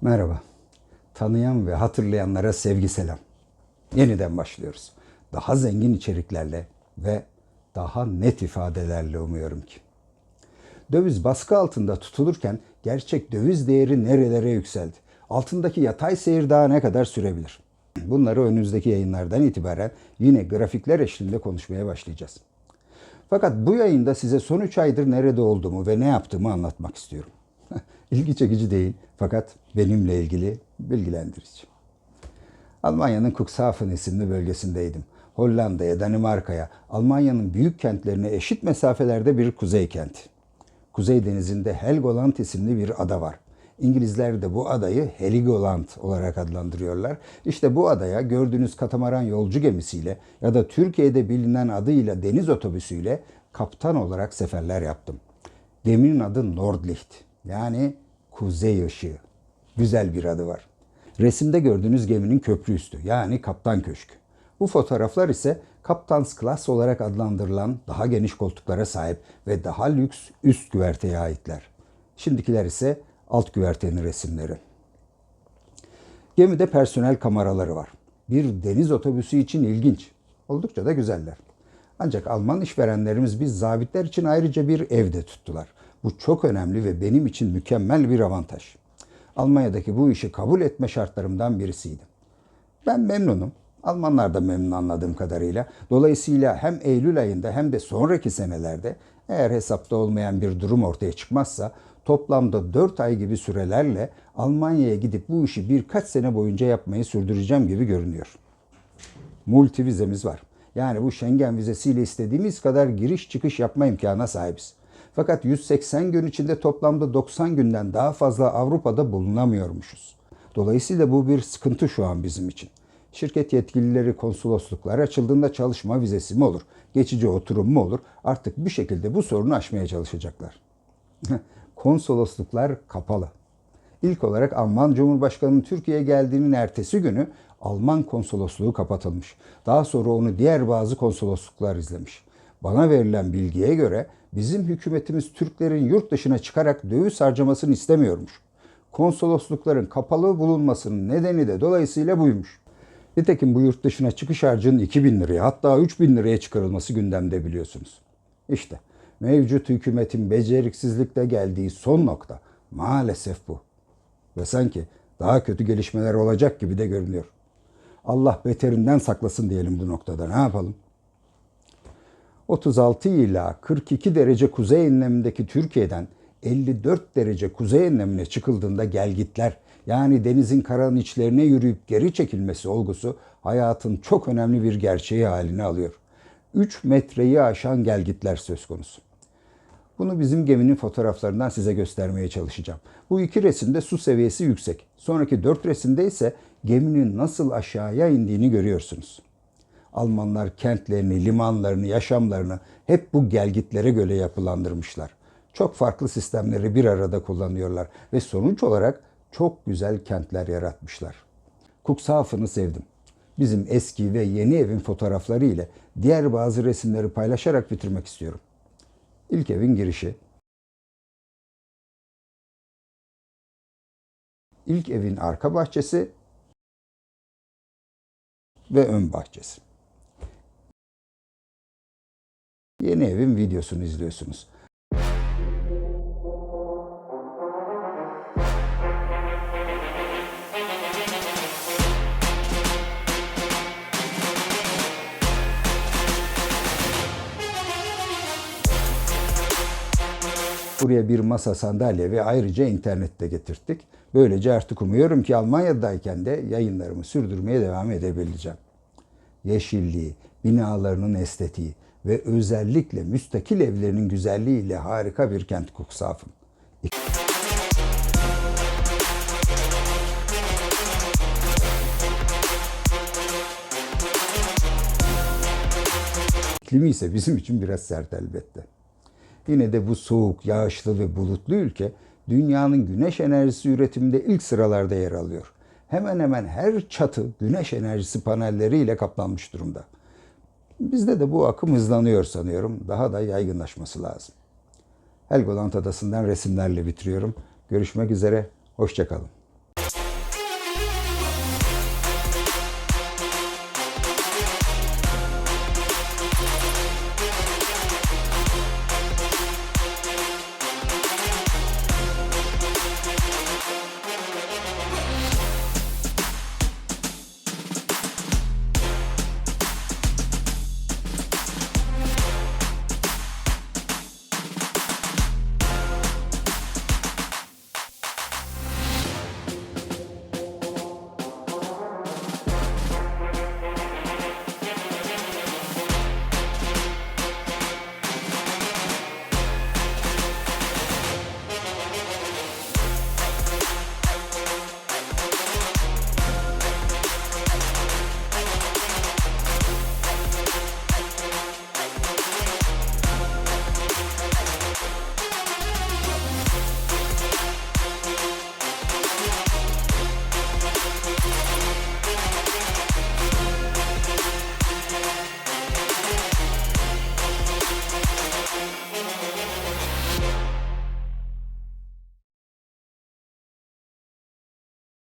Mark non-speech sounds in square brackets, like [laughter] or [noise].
Merhaba. Tanıyan ve hatırlayanlara sevgi selam. Yeniden başlıyoruz. Daha zengin içeriklerle ve daha net ifadelerle umuyorum ki. Döviz baskı altında tutulurken gerçek döviz değeri nerelere yükseldi? Altındaki yatay seyir daha ne kadar sürebilir? Bunları önümüzdeki yayınlardan itibaren yine grafikler eşliğinde konuşmaya başlayacağız. Fakat bu yayında size son 3 aydır nerede olduğumu ve ne yaptığımı anlatmak istiyorum. İlgi çekici değil fakat benimle ilgili bilgilendirici. Almanya'nın Cuxhaven isimli bölgesindeydim. Hollanda'ya, Danimarka'ya, Almanya'nın büyük kentlerine eşit mesafelerde bir kuzey kenti. Kuzey denizinde Helgoland isimli bir ada var. İngilizler de bu adayı Heligoland olarak adlandırıyorlar. İşte bu adaya gördüğünüz katamaran yolcu gemisiyle ya da Türkiye'de bilinen adıyla deniz otobüsüyle kaptan olarak seferler yaptım. Geminin adı Nordlicht yani kuzey ışığı. Güzel bir adı var. Resimde gördüğünüz geminin köprü üstü yani kaptan köşkü. Bu fotoğraflar ise Kaptans Class olarak adlandırılan daha geniş koltuklara sahip ve daha lüks üst güverteye aitler. Şimdikiler ise alt güvertenin resimleri. Gemide personel kameraları var. Bir deniz otobüsü için ilginç. Oldukça da güzeller. Ancak Alman işverenlerimiz biz zabitler için ayrıca bir evde tuttular. Bu çok önemli ve benim için mükemmel bir avantaj. Almanya'daki bu işi kabul etme şartlarımdan birisiydi. Ben memnunum. Almanlar da memnun anladığım kadarıyla. Dolayısıyla hem Eylül ayında hem de sonraki senelerde eğer hesapta olmayan bir durum ortaya çıkmazsa toplamda 4 ay gibi sürelerle Almanya'ya gidip bu işi birkaç sene boyunca yapmayı sürdüreceğim gibi görünüyor. Multi vizemiz var. Yani bu Schengen vizesiyle istediğimiz kadar giriş çıkış yapma imkanına sahibiz. Fakat 180 gün içinde toplamda 90 günden daha fazla Avrupa'da bulunamıyormuşuz. Dolayısıyla bu bir sıkıntı şu an bizim için. Şirket yetkilileri konsolosluklar açıldığında çalışma vizesi mi olur, geçici oturum mu olur artık bir şekilde bu sorunu aşmaya çalışacaklar. [laughs] Konsolosluklar kapalı. İlk olarak Alman Cumhurbaşkanı'nın Türkiye'ye geldiğinin ertesi günü Alman konsolosluğu kapatılmış. Daha sonra onu diğer bazı konsolosluklar izlemiş. Bana verilen bilgiye göre bizim hükümetimiz Türklerin yurt dışına çıkarak döviz harcamasını istemiyormuş. Konsoloslukların kapalı bulunmasının nedeni de dolayısıyla buymuş. Nitekim bu yurt dışına çıkış harcının 2000 liraya hatta 3000 liraya çıkarılması gündemde biliyorsunuz. İşte mevcut hükümetin beceriksizlikle geldiği son nokta maalesef bu. Ve sanki daha kötü gelişmeler olacak gibi de görünüyor. Allah beterinden saklasın diyelim bu noktada. Ne yapalım? 36 ila 42 derece kuzey enlemindeki Türkiye'den 54 derece kuzey enlemine çıkıldığında gelgitler yani denizin karanın içlerine yürüyüp geri çekilmesi olgusu hayatın çok önemli bir gerçeği haline alıyor. 3 metreyi aşan gelgitler söz konusu. Bunu bizim geminin fotoğraflarından size göstermeye çalışacağım. Bu iki resimde su seviyesi yüksek. Sonraki dört resimde ise geminin nasıl aşağıya indiğini görüyorsunuz. Almanlar kentlerini, limanlarını, yaşamlarını hep bu gelgitlere göre yapılandırmışlar. Çok farklı sistemleri bir arada kullanıyorlar ve sonuç olarak çok güzel kentler yaratmışlar. Cuxhaven'ı sevdim. Bizim eski ve yeni evin fotoğrafları ile diğer bazı resimleri paylaşarak bitirmek istiyorum. İlk evin girişi. İlk evin arka bahçesi ve ön bahçesi. Yeni evin videosunu izliyorsunuz. Buraya bir masa, sandalye ve ayrıca internet de getirttik. Böylece artık umuyorum ki Almanya'dayken de yayınlarımı sürdürmeye devam edebileceğim. Yeşilliği, binalarının estetiği ve özellikle müstakil evlerinin güzelliğiyle harika bir kent Cuxhaven. İklimi ise bizim için biraz sert elbette. Yine de bu soğuk, yağışlı ve bulutlu ülke dünyanın güneş enerjisi üretiminde ilk sıralarda yer alıyor. Hemen hemen her çatı güneş enerjisi panelleriyle kaplanmış durumda. Bizde de bu akım hızlanıyor sanıyorum. Daha da yaygınlaşması lazım. Helgoland Adası'ndan resimlerle bitiriyorum. Görüşmek üzere, hoşçakalın.